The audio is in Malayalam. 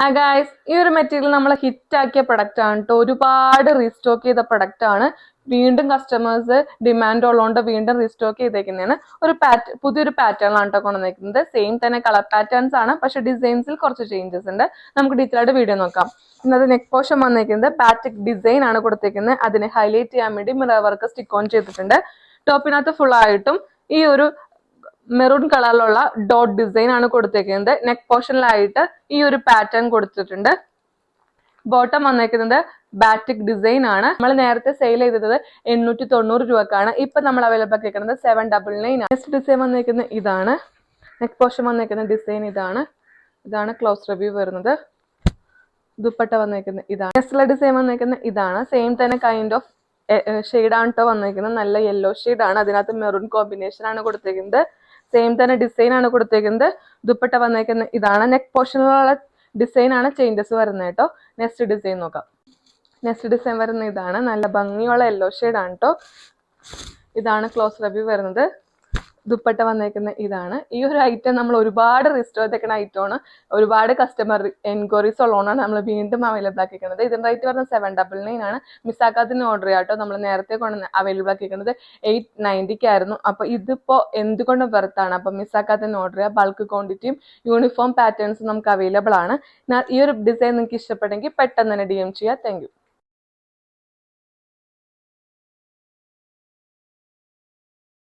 ഹായ് ഗായ്സ് ഈ ഒരു മെറ്റീരിയൽ നമ്മൾ ഹിറ്റ് ആക്കിയ പ്രൊഡക്റ്റ് ആണ് കേട്ടോ ഒരുപാട് റീസ്റ്റോക്ക് ചെയ്ത പ്രൊഡക്റ്റ് ആണ്. വീണ്ടും കസ്റ്റമേഴ്സ് ഡിമാൻഡ് ഉള്ളതുകൊണ്ട് വീണ്ടും റീസ്റ്റോക്ക് ചെയ്തേക്കുന്നതാണ്. ഒരു പാറ്റ് പുതിയൊരു പാറ്റേൺ ആണ് കേട്ടോ കൊണ്ടുവന്നിരിക്കുന്നത് സെയിം തന്നെ കളർ പാറ്റേൺസ് ആണ് പക്ഷെ ഡിസൈൻസിൽ കുറച്ച് ചേഞ്ചസ് ഉണ്ട്. നമുക്ക് ഡീറ്റെയിൽ ആയിട്ട് വീഡിയോ നോക്കാം. ഇന്നത് നെക്ക് പോഷൻ വന്നിരിക്കുന്നത് പാറ്റിക് ഡിസൈൻ ആണ് കൊടുത്തിരിക്കുന്നത് അതിനെ ഹൈലൈറ്റ് ചെയ്യാൻ വേണ്ടി മിറർ വർക്ക് സ്റ്റിക്ക് ഓൺ ചെയ്തിട്ടുണ്ട്. ടോപ്പിനകത്ത് ഫുൾ ആയിട്ടും ഈ ഒരു മെറൂൺ കളറിലുള്ള ഡോട്ട് ഡിസൈൻ ആണ് കൊടുത്തേക്കുന്നത്. നെക്ക് പോർഷനിലായിട്ട് ഈ ഒരു പാറ്റേൺ കൊടുത്തിട്ടുണ്ട്. ബോട്ടം വന്നേക്കുന്നത് ബാറ്റിക് ഡിസൈൻ ആണ്. നമ്മൾ നേരത്തെ സെയിൽ ചെയ്തത് എണ്ണൂറ്റി തൊണ്ണൂറ് രൂപക്കാണ്. ഇപ്പൊ നമ്മൾ available ആക്കിയിരിക്കുന്നത് seven double nine next design വന്നേക്കുന്നത് ഇതാണ്. നെക്ക് പോർഷൻ വന്നേക്കുന്ന ഡിസൈൻ ഇതാണ്. ഇതാണ് ക്ലോസ് റിവ്യൂ വരുന്നത്. ദുപ്പട്ട വന്നേക്കുന്നത് ഇതാണ്. നെക്സ്റ്റ് ഡിസൈൻ വന്നേക്കുന്നത് ഇതാണ്. സെയിം തന്നെ കൈൻഡ് ഓഫ് ഷെയ്ഡാണ് കേട്ടോ വന്നേക്കുന്നത്. നല്ല യെല്ലോ ആണ്. അതിനകത്ത് മെറൂൺ കോമ്പിനേഷൻ ആണ് കൊടുത്തേക്കുന്നത്. സെയിം തന്നെ ഡിസൈൻ ആണ് കൊടുത്തേക്കുന്നത്. ദുപ്പട്ട വന്നേക്കുന്നത് ഇതാണ്. നെക്ക് പോർഷനിലുള്ള ഡിസൈൻ ആണ് ചേഞ്ചസ് വരുന്നത് കേട്ടോ. നെക്സ്റ്റ് ഡിസൈൻ നോക്കാം. നെക്സ്റ്റ് ഡിസൈൻ വരുന്ന ഇതാണ്. നല്ല ഭംഗിയുള്ള യെല്ലോ ആണ് കേട്ടോ ഇതാണ് ക്ലോസ് റബ്യൂ വരുന്നത്. ദുപ്പട്ട വന്നേക്കുന്ന ഇതാണ്. ഈ ഒരു ഐറ്റം നമ്മൾ ഒരുപാട് റിസ്റ്റോർ ചെയ്തേക്കുന്ന ഐറ്റമാണ് ഒരുപാട് കസ്റ്റമർ എൻക്വയറീസ് ഉള്ളതുകൊണ്ടാണ് നമ്മൾ വീണ്ടും അവൈലബിൾ ആക്കിയിരിക്കുന്നത്. ഇതിന്റെ റേറ്റ് പറഞ്ഞാൽ സെവൻ ഡബിൾ നയൻ ആണ്. മിസ്സാക്കാത്തിന് ഓർഡർ ചെയ്യാട്ടോ നമ്മൾ നേരത്തെ കൊണ്ട് അവൈലബിൾ ആക്കിയിരിക്കുന്നത് എയ്റ്റ് നയന്റിക്ക് ആയിരുന്നു. അപ്പോൾ ഇതിപ്പോൾ എന്തുകൊണ്ടും വെർത്താണ് അപ്പോൾ മിസ്സാക്കാത്തിന് ഓർഡർ ചെയ്യുക ബൾക്ക് ക്വാണ്ടിറ്റിയും യൂണിഫോം പാറ്റേൺസും നമുക്ക് അവൈലബിൾ ആണ്. ഈ ഒരു ഡിസൈൻ നിങ്ങൾക്ക് ഇഷ്ടപ്പെട്ടെങ്കിൽ പെട്ടെന്ന് തന്നെ ഡി എം ചെയ്യുക താങ്ക്